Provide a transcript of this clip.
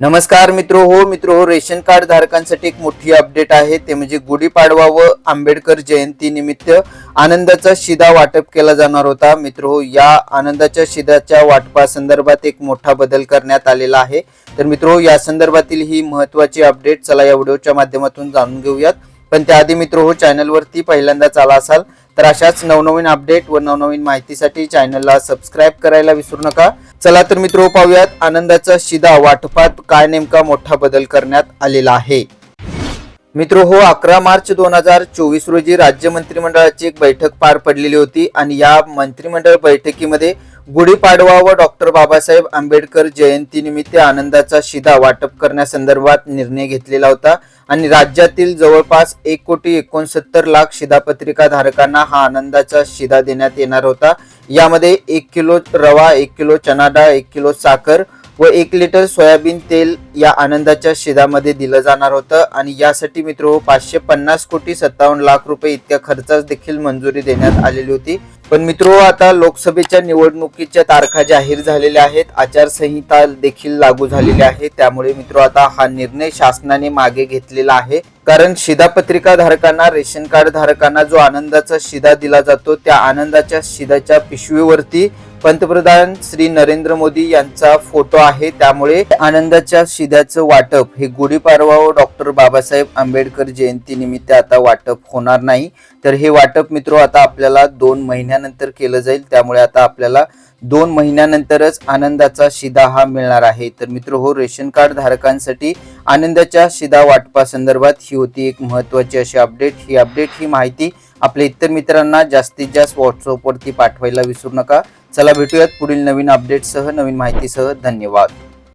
नमस्कार मित्र हो मित्र हो रेशन कार्ड धारकांसाठी एक मोठी अपडेट आहे. ते म्हणजे गुढीपाडवा व आंबेडकर जयंती निमित्त आनंदाचा शिदा वाटप केला जाणार होता. मित्र हो या आनंदाच्या शिदाच्या वाटपासंदर्भात एक मोठा बदल करण्यात आलेला आहे. तर मित्र हो या संदर्भातील ही महत्वाची अपडेट चला या व्हिडिओच्या माध्यमातून जाणून घेऊयात. पण त्याआधी मित्र हो चॅनलवरती पहिल्यांदाच आला असाल तर अशाच नवनवीन अपडेट व नवनवीन माहितीसाठी चॅनलला सबस्क्राईब करायला विसरू नका. चला तर मित्र हो, पाहूयात आनंदाचा शिदा वाटपात काय नेमका मोठा बदल करण्यात आलेला आहे. मित्र हो अकरा मार्च दोन हजार चोवीस रोजी राज्य मंत्रिमंडळाची एक बैठक पार पडलेली होती आणि या मंत्रिमंडळ बैठकीमध्ये गुढीपाडवा व डॉक्टर बाबासाहेब आंबेडकर जयंतीनिमित्त आनंदाचा शिदा वाटप करण्यासंदर्भात निर्णय घेतलेला होता आणि राज्यातील जवळपास एक कोटी एकोणसत्तर लाख शिधापत्रिका धारकांना हा आनंदाचा शिदा देण्यात येणार होता. यामध्ये एक किलो रवा एक किलो चना डाळ एक किलो साखर व एक लिटर सोयाबीन तेल या आनंदाच्या शिदामध्ये दिलं जाणार होतं. आणि यासाठी मित्र पाचशे पन्नास कोटी सत्तावन्न लाख रुपये इतक्या खर्चास देखील मंजुरी देण्यात आलेली होती. पण मित्र आता लोकसभेच्या निवडणुकीच्या तारखा जाहीर झालेल्या आहेत. आचारसंहिता देखील लागू झालेली आहे. त्यामुळे मित्रो आता हा निर्णय शासनाने मागे घेतलेला आहे. कारण शिधापत्रिका धारकांना रेशन कार्ड धारकांना जो आनंदाचा शिदा दिला जातो त्या आनंदाच्या शिधाच्या पिशवीवरती पंतप्रधान श्री नरेंद्र मोदी यांचा फोटो आहे. त्यामुळे आनंदाच्या शिद्याचं वाटप हे गुढीपाडवा व डॉक्टर बाबासाहेब आंबेडकर जयंती निमित्त आता वाटप होणार नाही. तर हे वाटप मित्र आता आपल्याला दोन महिन्यानंतर केलं जाईल. त्यामुळे आता आपल्याला दोन महिन्यानंतरच आनंदाचा शिदा हा मिळणार आहे. तर मित्र हो रेशन कार्ड धारकांसाठी आनंदाच्या शिदा वाटपासंदर्भात ही होती एक महत्वाची अशी अपडेट. ही अपडेट ही माहिती आपल्या इतर मित्रांना जास्तीत जास्त व्हॉट्सअपवरती पाठवायला विसरू नका. चला भेटूयात पुढील नवीन अपडेटसह नवीन माहितीसह. धन्यवाद.